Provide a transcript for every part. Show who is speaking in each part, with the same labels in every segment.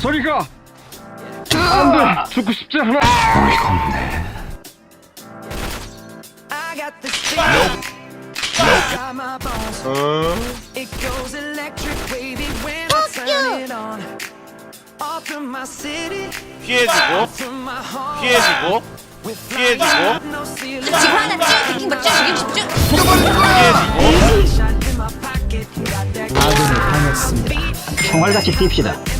Speaker 1: 저리 가! 안 돼! 죽고 싶지 않아!
Speaker 2: I got this feeling inside my bones. It goes electric, baby, when I turn it on. Off from my city,
Speaker 3: 피해지고
Speaker 2: my.
Speaker 3: 피해지고
Speaker 2: We're flying
Speaker 3: 피해지고
Speaker 2: up no ceiling.
Speaker 4: 지금 하나?
Speaker 3: 피해지고
Speaker 2: Shot in my pocket, got that
Speaker 5: 아군을 당했습니다. 총알같이 뜁시다.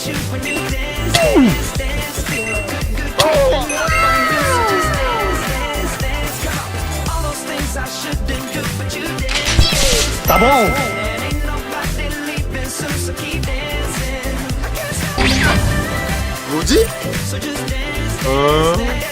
Speaker 2: can't stop,
Speaker 3: 뭐지?
Speaker 2: so